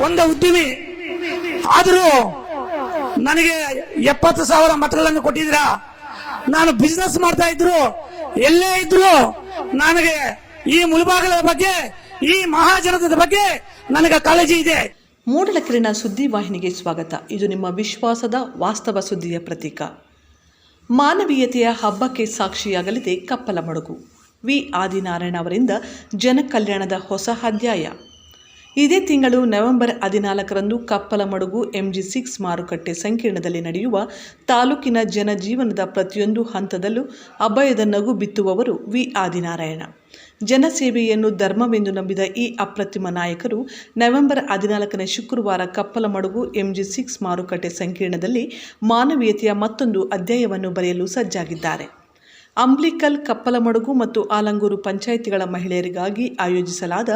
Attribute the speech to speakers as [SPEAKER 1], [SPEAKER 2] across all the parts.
[SPEAKER 1] ಒಂದು ಉದ್ಯಮಿ ಆದರೂ ನನಗೆ ಎಪ್ಪತ್ತು ಸಾವಿರ ಮತಗಳನ್ನು ಕೊಟ್ಟಿದ್ದೀರಾ? ನಾನು ಬಿಸ್ನೆಸ್ ಮಾಡ್ತಾ ಇದ್ರು, ಎಲ್ಲೇ ಇದ್ರು ನನಗೆ ಈ ಮುಳುಬಾಗಲ ಬಗ್ಗೆ, ಈ ಮಹಾಜನದ ಬಗ್ಗೆ ನನಗೆ ಕಾಳಜಿ ಇದೆ.
[SPEAKER 2] ಮೂಡಲಕಿರಣ ಸುದ್ದಿ ವಾಹಿನಿಗೆ ಸ್ವಾಗತ. ಇದು ನಿಮ್ಮ ವಿಶ್ವಾಸದ ವಾಸ್ತವ ಸುದ್ದಿಯ ಪ್ರತೀಕ. ಮಾನವೀಯತೆಯ ಹಬ್ಬಕ್ಕೆ ಸಾಕ್ಷಿಯಾಗಲಿದೆ ಕಪ್ಪಲ ಮಡುಗು ವಿ. ಆದಿನಾರಾಯಣ ಅವರಿಂದ ಜನಕಲ್ಯಾಣದ ಹೊಸ ಅಧ್ಯಾಯ. ಇದೇ ತಿಂಗಳು ನವೆಂಬರ್ ಹದಿನಾಲ್ಕರಂದು ಕಪ್ಪಲಮಡುಗು ಎಂಜಿ ಸಿಕ್ಸ್ ಮಾರುಕಟ್ಟೆ ಸಂಕೀರ್ಣದಲ್ಲಿ ನಡೆಯುವ ತಾಲೂಕಿನ ಜನಜೀವನದ ಪ್ರತಿಯೊಂದು ಹಂತದಲ್ಲೂ ಅಭಯದ ನಗು ಬಿತ್ತುವವರು ವಿ ಆದಿನಾರಾಯಣ. ಜನಸೇವೆಯನ್ನು ಧರ್ಮವೆಂದು ನಂಬಿದ ಈ ಅಪ್ರತಿಮ ನಾಯಕರು ನವೆಂಬರ್ ಹದಿನಾಲ್ಕನೇ ಶುಕ್ರವಾರ ಕಪ್ಪಲ ಮಡುಗು ಎಂಜಿ ಸಿಕ್ಸ್ ಮಾರುಕಟ್ಟೆ ಸಂಕೀರ್ಣದಲ್ಲಿ ಮಾನವೀಯತೆಯ ಮತ್ತೊಂದು ಅಧ್ಯಾಯವನ್ನು ಬರೆಯಲು ಸಜ್ಜಾಗಿದ್ದಾರೆ. ಅಂಬ್ಲಿಕಲ್ ಕಪ್ಪಲಮಡುಗು ಮತ್ತು ಆಲಂಗೂರು ಪಂಚಾಯಿತಿಗಳ ಮಹಿಳೆಯರಿಗಾಗಿ ಆಯೋಜಿಸಲಾದ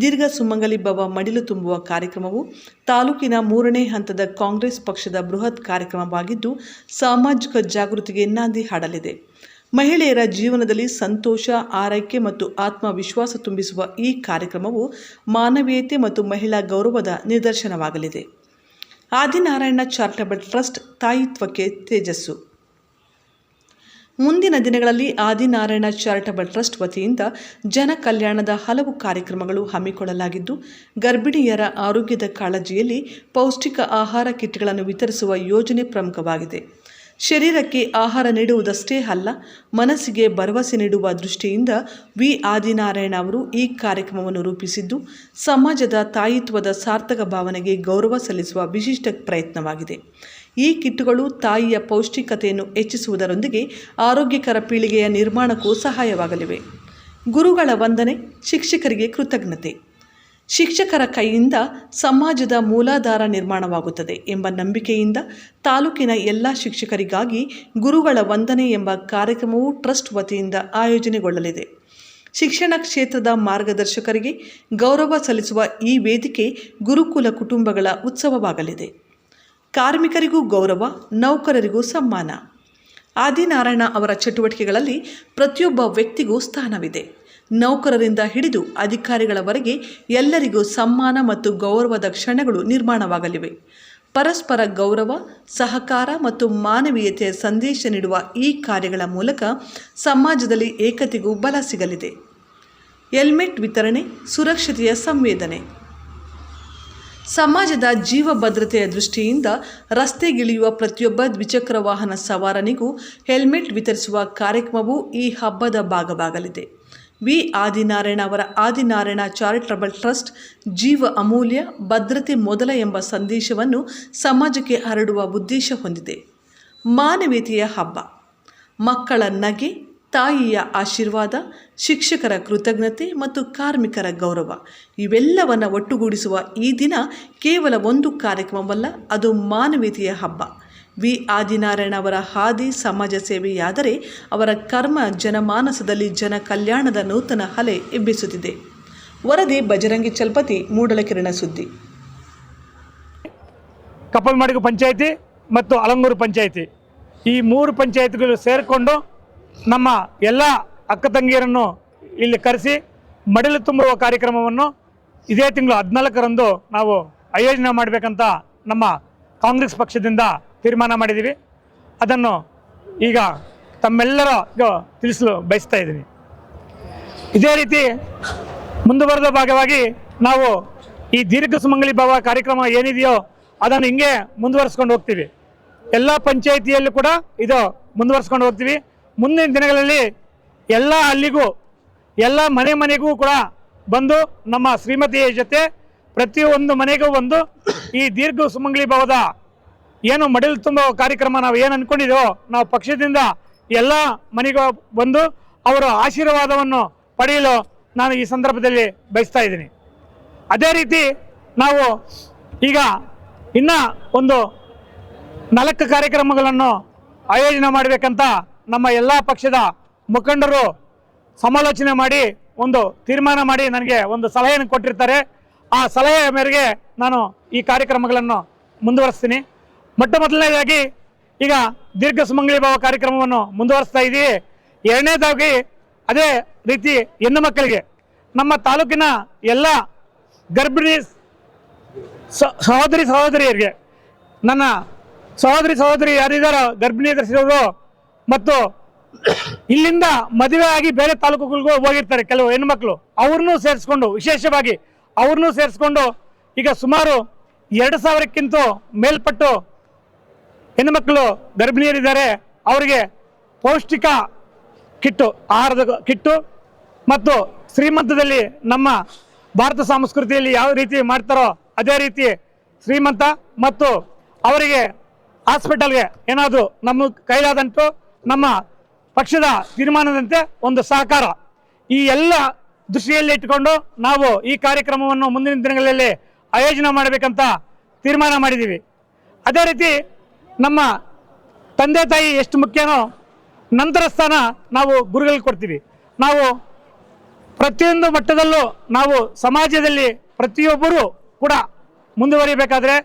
[SPEAKER 2] ದೀರ್ಘ ಸುಮಂಗಲಿ ಭವ ಮಡಿಲು ತುಂಬುವ ಕಾರ್ಯಕ್ರಮವು ತಾಲೂಕಿನ ಮೂರನೇ ಹಂತದ ಕಾಂಗ್ರೆಸ್ ಪಕ್ಷದ ಬೃಹತ್ ಕಾರ್ಯಕ್ರಮವಾಗಿದ್ದು, ಸಾಮಾಜಿಕ ಜಾಗೃತಿಗೆ ನಾಂದಿ ಹಾಡಲಿದೆ. ಮಹಿಳೆಯರ ಜೀವನದಲ್ಲಿ ಸಂತೋಷ, ಆರೈಕೆ ಮತ್ತು ಆತ್ಮವಿಶ್ವಾಸ ತುಂಬಿಸುವ ಈ ಕಾರ್ಯಕ್ರಮವು ಮಾನವೀಯತೆ ಮತ್ತು ಮಹಿಳಾ ಗೌರವದ ನಿದರ್ಶನವಾಗಲಿದೆ. ಆದಿನಾರಾಯಣ ಚಾರಿಟಬಲ್ ಟ್ರಸ್ಟ್ ತಾಯಿತ್ವಕ್ಕೆ ತೇಜಸ್ಸು. ಮುಂದಿನ ದಿನಗಳಲ್ಲಿ ಆದಿನಾರಾಯಣ ಚಾರಿಟಬಲ್ ಟ್ರಸ್ಟ್ ವತಿಯಿಂದ ಜನ ಕಲ್ಯಾಣದ ಹಲವು ಕಾರ್ಯಕ್ರಮಗಳು ಹಮ್ಮಿಕೊಳ್ಳಲಾಗಿದ್ದು, ಗರ್ಭಿಣಿಯರ ಆರೋಗ್ಯದ ಕಾಳಜಿಯಲ್ಲಿ ಪೌಷ್ಟಿಕ ಆಹಾರ ಕಿಟ್ಗಳನ್ನು ವಿತರಿಸುವ ಯೋಜನೆ ಪ್ರಮುಖವಾಗಿದೆ. ಶರೀರಕ್ಕೆ ಆಹಾರ ನೀಡುವುದಷ್ಟೇ ಅಲ್ಲ, ಮನಸ್ಸಿಗೆ ಭರವಸೆ ನೀಡುವ ದೃಷ್ಟಿಯಿಂದ ವಿ. ಆದಿನಾರಾಯಣ ಅವರು ಈ ಕಾರ್ಯಕ್ರಮವನ್ನು ರೂಪಿಸಿದ್ದು, ಸಮಾಜದ ತಾಯಿತ್ವದ ಸಾರ್ಥಕ ಭಾವನೆಗೆ ಗೌರವ ಸಲ್ಲಿಸುವ ವಿಶಿಷ್ಟ ಪ್ರಯತ್ನವಾಗಿದೆ. ಈ ಕಿಟ್ಟುಗಳು ತಾಯಿಯ ಪೌಷ್ಟಿಕತೆಯನ್ನು ಹೆಚ್ಚಿಸುವುದರೊಂದಿಗೆ ಆರೋಗ್ಯಕರ ಪೀಳಿಗೆಯ ನಿರ್ಮಾಣಕ್ಕೂ ಸಹಾಯವಾಗಲಿವೆ. ಗುರುಗಳ ವಂದನೆ, ಶಿಕ್ಷಕರಿಗೆ ಕೃತಜ್ಞತೆ. ಶಿಕ್ಷಕರ ಕೈಯಿಂದ ಸಮಾಜದ ಮೂಲಾಧಾರ ನಿರ್ಮಾಣವಾಗುತ್ತದೆ ಎಂಬ ನಂಬಿಕೆಯಿಂದ ತಾಲೂಕಿನ ಎಲ್ಲ ಶಿಕ್ಷಕರಿಗಾಗಿ ಗುರುಗಳ ವಂದನೆ ಎಂಬ ಕಾರ್ಯಕ್ರಮವು ಟ್ರಸ್ಟ್ ವತಿಯಿಂದ ಆಯೋಜನೆಗೊಳ್ಳಲಿದೆ. ಶಿಕ್ಷಣ ಕ್ಷೇತ್ರದ ಮಾರ್ಗದರ್ಶಕರಿಗೆ ಗೌರವ ಸಲ್ಲಿಸುವ ಈ ವೇದಿಕೆ ಗುರುಕುಲ ಕುಟುಂಬಗಳ ಉತ್ಸವವಾಗಲಿದೆ. ಕಾರ್ಮಿಕರಿಗೂ ಗೌರವ, ನೌಕರರಿಗೂ ಸಮ್ಮಾನ. ಆದಿನಾರಾಯಣ ಅವರ ಚಟುವಟಿಕೆಗಳಲ್ಲಿ ಪ್ರತಿಯೊಬ್ಬ ವ್ಯಕ್ತಿಗೂ ಸ್ಥಾನವಿದೆ. ನೌಕರರಿಂದ ಹಿಡಿದು ಅಧಿಕಾರಿಗಳವರೆಗೆ ಎಲ್ಲರಿಗೂ ಸಮ್ಮಾನ ಮತ್ತು ಗೌರವದ ಕ್ಷಣಗಳು ನಿರ್ಮಾಣವಾಗಲಿವೆ. ಪರಸ್ಪರ ಗೌರವ, ಸಹಕಾರ ಮತ್ತು ಮಾನವೀಯತೆಯ ಸಂದೇಶ ನೀಡುವ ಈ ಕಾರ್ಯಗಳ ಮೂಲಕ ಸಮಾಜದಲ್ಲಿ ಏಕತೆಗೂ ಬಲ ಸಿಗಲಿದೆ. ಹೆಲ್ಮೆಟ್ ವಿತರಣೆ, ಸುರಕ್ಷತೆಯ ಸಂವೇದನೆ. ಸಮಾಜದ ಜೀವ ಭದ್ರತೆಯ ದೃಷ್ಟಿಯಿಂದ ರಸ್ತೆಗಿಳಿಯುವ ಪ್ರತಿಯೊಬ್ಬ ದ್ವಿಚಕ್ರ ವಾಹನ ಸವಾರನಿಗೂ ಹೆಲ್ಮೆಟ್ ವಿತರಿಸುವ ಕಾರ್ಯಕ್ರಮವು ಈ ಹಬ್ಬದ ಭಾಗವಾಗಲಿದೆ. ವಿ. ಆದಿನಾರಾಯಣ ಅವರ ಆದಿನಾರಾಯಣ ಚಾರಿಟಬಲ್ ಟ್ರಸ್ಟ್, ಜೀವ ಅಮೂಲ್ಯ, ಭದ್ರತೆ ಮೊದಲ ಎಂಬ ಸಂದೇಶವನ್ನು ಸಮಾಜಕ್ಕೆ ಹರಡುವ ಉದ್ದೇಶ ಹೊಂದಿದೆ. ಮಾನವೀಯತೆಯ ಹಬ್ಬ. ಮಕ್ಕಳ ನಗೆ ತಾಯಿಯ ಆಶೀರ್ವಾದ, ಶಿಕ್ಷಕರ ಕೃತಜ್ಞತೆ ಮತ್ತು ಕಾರ್ಮಿಕರ ಗೌರವ. ಇವೆಲ್ಲವನ್ನು ಒಟ್ಟುಗೂಡಿಸುವ ಈ ದಿನ ಕೇವಲ ಒಂದು ಕಾರ್ಯಕ್ರಮವಲ್ಲ, ಅದು ಮಾನವೀಯತೆಯ ಹಬ್ಬ. ವಿ. ಆದಿನಾರಾಯಣ ಅವರ ಹಾದಿ ಸಮಾಜ ಸೇವೆಯಾದರೆ ಅವರ ಕರ್ಮ ಜನಮಾನಸದಲ್ಲಿ ಜನ ಕಲ್ಯಾಣದ ನೂತನ ಹಲೆ ಎಬ್ಬಿಸುತ್ತಿದೆ. ವರದಿ, ಬಜರಂಗಿ ಚಲ್ಪತಿ, ಮೂಡಲಕಿರಣ ಸುದ್ದಿ.
[SPEAKER 3] ಕಪ್ಪಲ್ಮಡಿಗು ಪಂಚಾಯಿತಿ ಮತ್ತು ಅಲಂಗೂರು ಪಂಚಾಯಿತಿ. ಈ ಮೂರು ಪಂಚಾಯಿತಿಗಳು ಸೇರಿಕೊಂಡು ನಮ್ಮ ಎಲ್ಲ ಅಕ್ಕ ತಂಗಿಯರನ್ನು ಇಲ್ಲಿ ಕರೆಸಿ ಮಡಿಲು ತುಂಬುವ ಕಾರ್ಯಕ್ರಮವನ್ನು ಇದೇ ತಿಂಗಳು ಹದಿನಾಲ್ಕರಂದು ನಾವು ಆಯೋಜನೆ ಮಾಡಬೇಕಂತ ನಮ್ಮ ಕಾಂಗ್ರೆಸ್ ಪಕ್ಷದಿಂದ ತೀರ್ಮಾನ ಮಾಡಿದ್ದೀವಿ. ಅದನ್ನು ಈಗ ತಮ್ಮೆಲ್ಲರ ತಿಳಿಸಲು ಬಯಸ್ತಾ ಇದ್ದೀನಿ. ಇದೇ ರೀತಿ ಮುಂದುವರೆದ ಭಾಗವಾಗಿ ನಾವು ಈ ದೀರ್ಘ ಸುಮಂಗಲಿ ಭಾವ ಕಾರ್ಯಕ್ರಮ ಏನಿದೆಯೋ ಅದನ್ನು ಹಿಂಗೆ ಮುಂದುವರಿಸ್ಕೊಂಡು ಹೋಗ್ತೀವಿ. ಎಲ್ಲ ಪಂಚಾಯಿತಿಯಲ್ಲೂ ಕೂಡ ಇದು ಮುಂದುವರಿಸ್ಕೊಂಡು ಹೋಗ್ತೀವಿ. ಮುಂದಿನ ದಿನಗಳಲ್ಲಿ ಎಲ್ಲ ಹಳ್ಳಿಗೂ ಎಲ್ಲ ಮನೆ ಮನೆಗೂ ಕೂಡ ಬಂದು ನಮ್ಮ ಶ್ರೀಮತಿಯ ಜೊತೆ ಪ್ರತಿಯೊಂದು ಮನೆಗೂ ಬಂದು ಈ ದೀರ್ಘ ಸುಮಂಗಳಿ ಭವದ ಏನು ಮಡಿಲು ತುಂಬೋ ಕಾರ್ಯಕ್ರಮ ನಾವು ಏನು ಅನ್ಕೊಂಡಿದ್ದೇವೋ ನಾವು ಪಕ್ಷದಿಂದ ಎಲ್ಲ ಮನೆಗೂ ಬಂದು ಅವರ ಆಶೀರ್ವಾದವನ್ನು ಪಡೆಯಲು ನಾನು ಈ ಸಂದರ್ಭದಲ್ಲಿ ಬಯಸ್ತಾ ಇದ್ದೀನಿ. ಅದೇ ರೀತಿ ನಾವು ಈಗ ಇನ್ನ ಒಂದು ನಾಲ್ಕು ಕಾರ್ಯಕ್ರಮಗಳನ್ನು ಆಯೋಜನೆ ಮಾಡಬೇಕಂತ ನಮ್ಮ ಎಲ್ಲ ಪಕ್ಷದ ಮುಖಂಡರು ಸಮಾಲೋಚನೆ ಮಾಡಿ ಒಂದು ತೀರ್ಮಾನ ಮಾಡಿ ನನಗೆ ಒಂದು ಸಲಹೆಯನ್ನು ಕೊಟ್ಟಿರ್ತಾರೆ. ಆ ಸಲಹೆಯ ಮೇರೆಗೆ ನಾನು ಈ ಕಾರ್ಯಕ್ರಮಗಳನ್ನು ಮುಂದುವರಿಸ್ತೀನಿ. ಮೊಟ್ಟ ಮೊದಲನೇದಾಗಿ ಈಗ ದೀರ್ಘ ಸುಮಂಗಲಿ ಭಾವ ಕಾರ್ಯಕ್ರಮವನ್ನು ಮುಂದುವರಿಸ್ತಾ ಇದ್ದೀವಿ ಎರಡನೇದಾಗಿ ಅದೇ ರೀತಿ ಹೆಣ್ಣು ಮಕ್ಕಳಿಗೆ ನಮ್ಮ ತಾಲೂಕಿನ ಎಲ್ಲ ಗರ್ಭಿಣಿ ಸಹೋದರಿ ಸಹೋದರಿಯರಿಗೆ ನನ್ನ ಸಹೋದರಿ ಸಹೋದರಿ ಯಾರಿದ್ದಾರೋ ಗರ್ಭಿಣಿ ಧರಿಸಿರೋರು ಮತ್ತು ಇಲ್ಲಿಂದ ಮದುವೆ ಆಗಿ ಬೇರೆ ತಾಲೂಕುಗಳಿಗೂ ಹೋಗಿರ್ತಾರೆ ಕೆಲವು ಹೆಣ್ಮಕ್ಳು. ಅವ್ರನ್ನೂ ಸೇರಿಸ್ಕೊಂಡು, ವಿಶೇಷವಾಗಿ ಅವ್ರನ್ನೂ ಸೇರಿಸ್ಕೊಂಡು ಈಗ ಸುಮಾರು ಎರಡು ಸಾವಿರಕ್ಕಿಂತ ಮೇಲ್ಪಟ್ಟು ಹೆಣ್ಣುಮಕ್ಕಳು ಗರ್ಭಿಣಿಯರಿದ್ದಾರೆ. ಅವರಿಗೆ ಪೌಷ್ಟಿಕ ಕಿಟ್ಟು, ಆಹಾರದ ಕಿಟ್ಟು ಮತ್ತು ಶ್ರೀಮಂತದಲ್ಲಿ ನಮ್ಮ ಭಾರತ ಸಂಸ್ಕೃತಿಯಲ್ಲಿ ಯಾವ ರೀತಿ ಮಾಡ್ತಾರೋ ಅದೇ ರೀತಿ ಶ್ರೀಮಂತ ಮತ್ತು ಅವರಿಗೆ ಹಾಸ್ಪಿಟಲ್ಗೆ ಏನಾದರೂ ನಮ್ಮ ಕೈಲಾದಂಟು ನಮ್ಮ ಪಕ್ಷದ ತೀರ್ಮಾನದಂತೆ ಒಂದು ಸಹಕಾರ. ಈ ಎಲ್ಲ ದೃಷ್ಟಿಯಲ್ಲಿ ಇಟ್ಟುಕೊಂಡು ನಾವು ಈ ಕಾರ್ಯಕ್ರಮವನ್ನು ಮುಂದಿನ ದಿನಗಳಲ್ಲಿ ಆಯೋಜನೆ ಮಾಡಬೇಕಂತ ತೀರ್ಮಾನ ಮಾಡಿದ್ದೀವಿ. ಅದೇ ರೀತಿ ನಮ್ಮ ತಂದೆ ತಾಯಿ ಎಷ್ಟು ಮುಖ್ಯನೋ ನಂತರ ಸ್ಥಾನ ನಾವು ಗುರುಗಳಿಗೆ ಕೊಡ್ತೀವಿ. ನಾವು ಪ್ರತಿಯೊಂದು ಮಟ್ಟದಲ್ಲೂ ನಾವು ಸಮಾಜದಲ್ಲಿ ಪ್ರತಿಯೊಬ್ಬರೂ ಕೂಡ ಮುಂದುವರಿಬೇಕಾದ್ರೆ,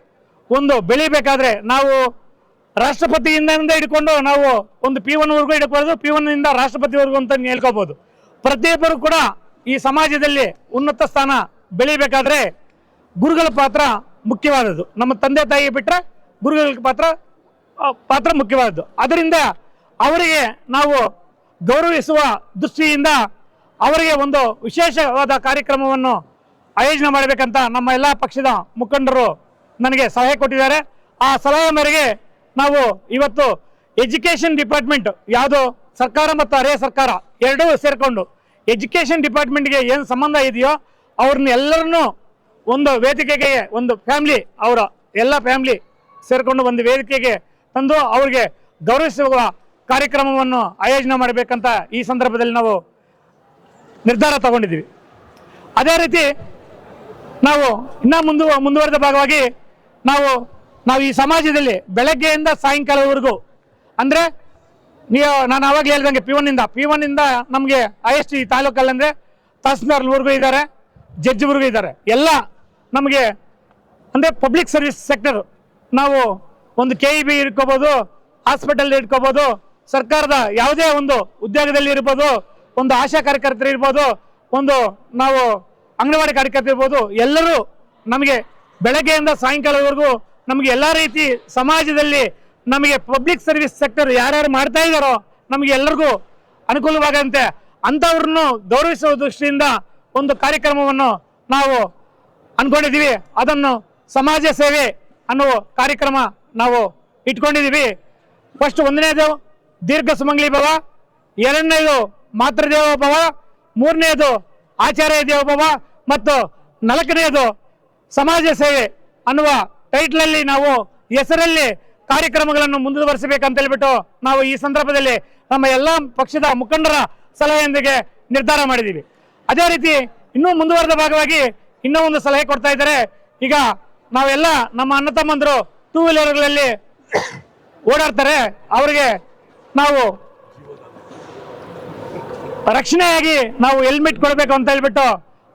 [SPEAKER 3] ಒಂದು ಬೆಳಿಬೇಕಾದ್ರೆ ನಾವು ರಾಷ್ಟ್ರಪತಿಯಿಂದ ಹಿಡ್ಕೊಂಡು ನಾವು ಒಂದು ಪಿ ಒನ್ವರೆಗೂ ಹಿಡ್ಕೋಬೋದು ಪಿ ರಾಷ್ಟ್ರಪತಿ ರಾಷ್ಟ್ರಪತಿವರೆಗೂ ಅಂತ ಹೇಳ್ಕೋಬೋದು. ಪ್ರತಿಯೊಬ್ಬರು ಕೂಡ ಈ ಸಮಾಜದಲ್ಲಿ ಉನ್ನತ ಸ್ಥಾನ ಬೆಳಿಬೇಕಾದ್ರೆ ಗುರುಗಳ ಪಾತ್ರ ಮುಖ್ಯವಾದದ್ದು. ನಮ್ಮ ತಂದೆ ತಾಯಿ ಬಿಟ್ಟರೆ ಗುರುಗಳ ಪಾತ್ರ ಪಾತ್ರ ಮುಖ್ಯವಾದದ್ದು. ಅದರಿಂದ ಅವರಿಗೆ ನಾವು ಗೌರವಿಸುವ ದೃಷ್ಟಿಯಿಂದ ಅವರಿಗೆ ಒಂದು ವಿಶೇಷವಾದ ಕಾರ್ಯಕ್ರಮವನ್ನು ಆಯೋಜನೆ ಮಾಡಬೇಕಂತ ನಮ್ಮ ಎಲ್ಲ ಪಕ್ಷದ ಮುಖಂಡರು ನನಗೆ ಸಲಹೆ ಕೊಟ್ಟಿದ್ದಾರೆ. ಆ ಸಲಹೆ ಮೇರೆಗೆ ನಾವು ಇವತ್ತು ಎಜುಕೇಷನ್ ಡಿಪಾರ್ಟ್ಮೆಂಟ್, ಯಾವುದು ಸರ್ಕಾರ ಮತ್ತು ಅರೆ ಸರ್ಕಾರ ಎರಡೂ ಸೇರಿಕೊಂಡು ಎಜುಕೇಷನ್ ಡಿಪಾರ್ಟ್ಮೆಂಟ್ಗೆ ಏನು ಸಂಬಂಧ ಇದೆಯೋ ಅವ್ರನ್ನ ಎಲ್ಲರನ್ನೂ ಒಂದು ವೇದಿಕೆಗೆ ಒಂದು ಫ್ಯಾಮ್ಲಿ, ಅವರ ಎಲ್ಲ ಫ್ಯಾಮ್ಲಿ ಸೇರಿಕೊಂಡು ಒಂದು ವೇದಿಕೆಗೆ ತಂದು ಅವ್ರಿಗೆ ಗೌರವಿಸುವ ಕಾರ್ಯಕ್ರಮವನ್ನು ಆಯೋಜನೆ ಮಾಡಬೇಕಂತ ಈ ಸಂದರ್ಭದಲ್ಲಿ ನಾವು ನಿರ್ಧಾರ ತಗೊಂಡಿದ್ದೀವಿ. ಅದೇ ರೀತಿ ನಾವು ಇನ್ನೂ ಮುಂದು ಮುಂದುವರೆದ ಭಾಗವಾಗಿ ನಾವು ನಾವು ಈ ಸಮಾಜದಲ್ಲಿ ಬೆಳಗ್ಗೆಯಿಂದ ಸಾಯಂಕಾಲವರೆಗೂ, ಅಂದರೆ ನೀವು, ನಾನು ಆವಾಗಲೇ ಹೇಳ್ದಂಗೆ ಪಿ ಒನ್ನಿಂದ ಪಿ ಒನ್ನಿಂದ ನಮಗೆ ಟಿ ತಾಲೂಕಲ್ಲಿ ಅಂದರೆ ತಹಸೀಲ್ದಾರ್ವರೆಗೂ ಇದ್ದಾರೆ, ಜಡ್ಜ್ವರೆಗೂ ಇದ್ದಾರೆ. ಎಲ್ಲ ನಮಗೆ, ಅಂದರೆ ಪಬ್ಲಿಕ್ ಸರ್ವಿಸ್ ಸೆಕ್ಟರ್ ನಾವು ಒಂದು ಕೆ ಇ ಬಿ ಇಟ್ಕೋಬೋದು ಹಾಸ್ಪಿಟಲ್ ಇಟ್ಕೋಬೋದು, ಸರ್ಕಾರದ ಯಾವುದೇ ಒಂದು ಉದ್ಯೋಗದಲ್ಲಿ ಇರ್ಬೋದು, ಒಂದು ಆಶಾ ಕಾರ್ಯಕರ್ತರು ಇರ್ಬೋದು, ಒಂದು ನಾವು ಅಂಗನವಾಡಿ ಕಾರ್ಯಕರ್ತರು ಇರ್ಬೋದು, ಎಲ್ಲರೂ ನಮಗೆ ಬೆಳಗ್ಗೆಯಿಂದ ಸಾಯಂಕಾಲದವರೆಗೂ ನಮಗೆ ಎಲ್ಲ ರೀತಿ ಸಮಾಜದಲ್ಲಿ ನಮಗೆ ಪಬ್ಲಿಕ್ ಸರ್ವಿಸ್ ಸೆಕ್ಟರ್ ಯಾರ್ಯಾರು ಮಾಡ್ತಾ ಇದ್ದಾರೋ ನಮಗೆ ಎಲ್ಲರಿಗೂ ಅನುಕೂಲವಾಗಂತೆ ಅಂಥವ್ರನ್ನು ಗೌರವಿಸುವ ದೃಷ್ಟಿಯಿಂದ ಒಂದು ಕಾರ್ಯಕ್ರಮವನ್ನು ನಾವು ಅಂದ್ಕೊಂಡಿದ್ದೀವಿ ಅದನ್ನು ಸಮಾಜ ಸೇವೆ ಅನ್ನೋ ಕಾರ್ಯಕ್ರಮ ನಾವು ಇಟ್ಕೊಂಡಿದ್ದೀವಿ. ಫಸ್ಟ್ ಒಂದನೇದು ದೀರ್ಘ ಸುಮಂಗ್ಲಿ ಭವ, ಎರಡನೇದು ಮಾತೃದೇವ ಭವ ಮೂರನೇದು ಆಚಾರ್ಯ ದೇವೋಭವ ಮತ್ತು ನಾಲ್ಕನೆಯದು ಸಮಾಜ ಸೇವೆ ಅನ್ನುವ ಟೈಟ್ಲಲ್ಲಿ ನಾವು ಹೆಸರಲ್ಲಿ ಕಾರ್ಯಕ್ರಮಗಳನ್ನು ಮುಂದುವರಿಸಬೇಕಂತ ಹೇಳ್ಬಿಟ್ಟು ನಾವು ಈ ಸಂದರ್ಭದಲ್ಲಿ ನಮ್ಮ ಎಲ್ಲ ಪಕ್ಷದ ಮುಖಂಡರ ಸಲಹೆಯೊಂದಿಗೆ ನಿರ್ಧಾರ ಮಾಡಿದ್ದೀವಿ. ಅದೇ ರೀತಿ ಇನ್ನೂ ಮುಂದುವರೆದ ಭಾಗವಾಗಿ ಇನ್ನೂ ಒಂದು ಸಲಹೆ ಕೊಡ್ತಾ ಇದ್ದಾರೆ. ಈಗ ನಾವೆಲ್ಲ ನಮ್ಮ ಅಣ್ಣ ತಮ್ಮಂದರು ಟೂ ವೀಲರ್ಗಳಲ್ಲಿ ಓಡಾಡ್ತಾರೆ. ಅವರಿಗೆ ನಾವು ರಕ್ಷಣೆಯಾಗಿ ನಾವು ಹೆಲ್ಮೆಟ್ ಕೊಡಬೇಕು ಅಂತ ಹೇಳ್ಬಿಟ್ಟು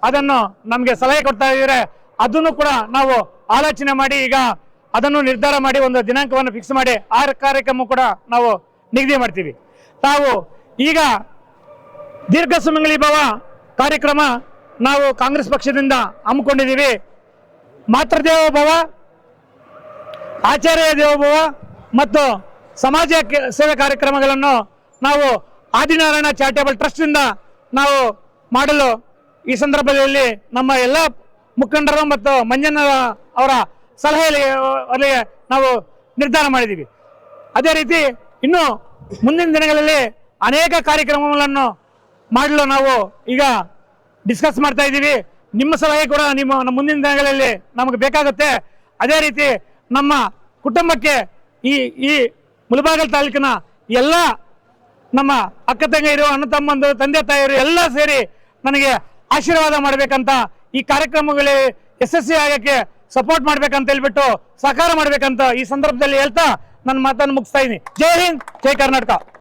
[SPEAKER 3] ಅದನ್ನು ನಮಗೆ ಸಲಹೆ ಕೊಡ್ತಾ ಇದ್ದಾರೆ. ಅದನ್ನು ಕೂಡ ನಾವು ಆಲೋಚನೆ ಮಾಡಿ ಈಗ ಅದನ್ನು ನಿರ್ಧಾರ ಮಾಡಿ ಒಂದು ದಿನಾಂಕವನ್ನು ಫಿಕ್ಸ್ ಮಾಡಿ ಆ ಕಾರ್ಯಕ್ರಮ ಕೂಡ ನಾವು ನಿಗದಿ ಮಾಡ್ತೀವಿ. ತಾವು ಈಗ ದೀರ್ಘ ಸುಮಂಗಲಿ ಭವ ಕಾರ್ಯಕ್ರಮ ನಾವು ಕಾಂಗ್ರೆಸ್ ಪಕ್ಷದಿಂದ ಹಮ್ಮಿಕೊಂಡಿದ್ದೀವಿ. ಮಾತೃದೇವ ಭವ, ಆಚಾರ್ಯ ದೇವೋಭವ ಮತ್ತು ಸಮಾಜ ಸೇವೆ ಕಾರ್ಯಕ್ರಮಗಳನ್ನು ನಾವು ಆದಿನಾರಾಯಣ ಚಾರಿಟೇಬಲ್ ಟ್ರಸ್ಟಿಂದ ನಾವು ಮಾಡಲು ಈ ಸಂದರ್ಭದಲ್ಲಿ ನಮ್ಮ ಎಲ್ಲ ಮುಖಂಡರು ಮತ್ತು ಮಂಜಣ್ಣ ಅವರ ಸಲಹೆಯಲ್ಲಿ ನಾವು ನಿರ್ಧಾರ ಮಾಡಿದ್ದೀವಿ. ಅದೇ ರೀತಿ ಇನ್ನು ಮುಂದಿನ ದಿನಗಳಲ್ಲಿ ಅನೇಕ ಕಾರ್ಯಕ್ರಮಗಳನ್ನು ಮಾಡಲು ನಾವು ಈಗ ಡಿಸ್ಕಸ್ ಮಾಡ್ತಾ ಇದ್ದೀವಿ. ನಿಮ್ಮ ಸಲಹೆ ಕೂಡ ನಿಮ್ಮ ಮುಂದಿನ ದಿನಗಳಲ್ಲಿ ನಮಗೆ ಬೇಕಾಗುತ್ತೆ. ಅದೇ ರೀತಿ ನಮ್ಮ ಕುಟುಂಬಕ್ಕೆ ಈ ಈ ಮುಳಬಾಗಲ್ ತಾಲೂಕಿನ ಎಲ್ಲ ನಮ್ಮ ಅಕ್ಕ ತಂಗಿಯರು, ಅಣ್ಣ ತಮ್ಮಂದರು, ತಂದೆ ತಾಯಿಯರು ಎಲ್ಲ ಸೇರಿ ನನಗೆ ಆಶೀರ್ವಾದ ಮಾಡಬೇಕಂತ ಈ ಕಾರ್ಯಕ್ರಮಗಳ ಯಶಸ್ವಿ ಆಗಕ್ಕೆ ಸಪೋರ್ಟ್ ಮಾಡ್ಬೇಕಂತ ಹೇಳ್ಬಿಟ್ಟು ಸಹಕಾರ ಮಾಡ್ಬೇಕಂತ ಈ ಸಂದರ್ಭದಲ್ಲಿ ಹೇಳ್ತಾ ನನ್ನ ಮಾತನ್ನು ಮುಗಿಸ್ತಾ ಇದ್ದೀನಿ. ಜೈ ಹಿಂದ್, ಜೈ ಕರ್ನಾಟಕ.